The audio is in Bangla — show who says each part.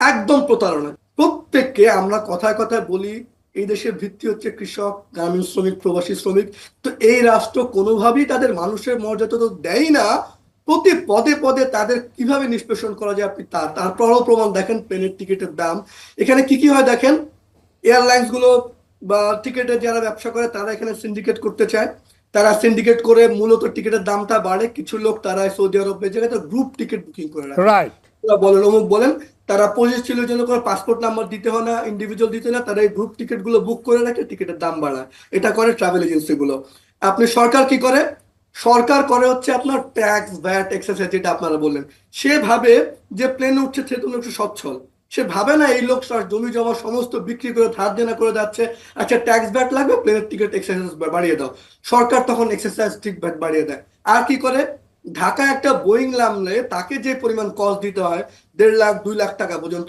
Speaker 1: একদম প্রতারণা। প্রত্যেককে আমরা কথায় কথায় বলি এই দেশের ভিত্তি হচ্ছে কৃষক গ্রামীণ শ্রমিক প্রবাসী শ্রমিক। তো এই রাষ্ট্র কোনোভাবেই তাদের মানুষের মর্যাদা তো দেয় না। প্রতি পদে পদে তাদের কীভাবে নিষ্পেষণ করা যায় আপনি তা তারপরও প্রমাণ দেখেন প্লেনের টিকিটের দাম। এখানে কি কি হয় দেখেন? এয়ারলাইন্সগুলো বা টিকিটের যারা ব্যবসা করে তারা এখানে সিন্ডিকেট করতে চায়। তারা সিন্ডিকেট করে মূলত টিকিটের দামটা বাড়ে। কিছু লোক তারা সৌদি আরবের জায়গায় গ্রুপ টিকিট বুকিং করে রাখে। বলেন অমুক বলেন তারা পঁচিশ ছিল জন্য কোনো পাসপোর্ট নাম্বার দিতে হয় না ইন্ডিভিজুয়াল দিতে না, তারা এই গ্রুপ টিকিটগুলো বুক করে রাখে টিকিটের দাম বাড়ায়। এটা করে ট্রাভেল এজেন্সি গুলো। আপনি সরকার কি করে? সরকার করে হচ্ছে আপনার ট্যাক্স ভ্যাট এক্সারসাইজ যেটা আপনারা বললেন। সে ভাবে যে প্লেন উঠছে, সে তুমি একটু সচ্ছল। সে ভাবে না এই লোক জমি জমা সমস্ত বিক্রি করে, ধার দেনা করে যাচ্ছে। আচ্ছা ট্যাক্স ভ্যাট লাগবে? প্লেনের টিকিট এক্সারসাইজ বাড়িয়ে দাও। সরকার তখন এক্সারসাইজ ঠিক ভ্যাট বাড়িয়ে দেয়। আর কি করে? ঢাকা একটা বোয়িং নামলে তাকে যে পরিমাণ কস্ট দিতে হয়, দেড় লাখ, দুই লাখ টাকা পর্যন্ত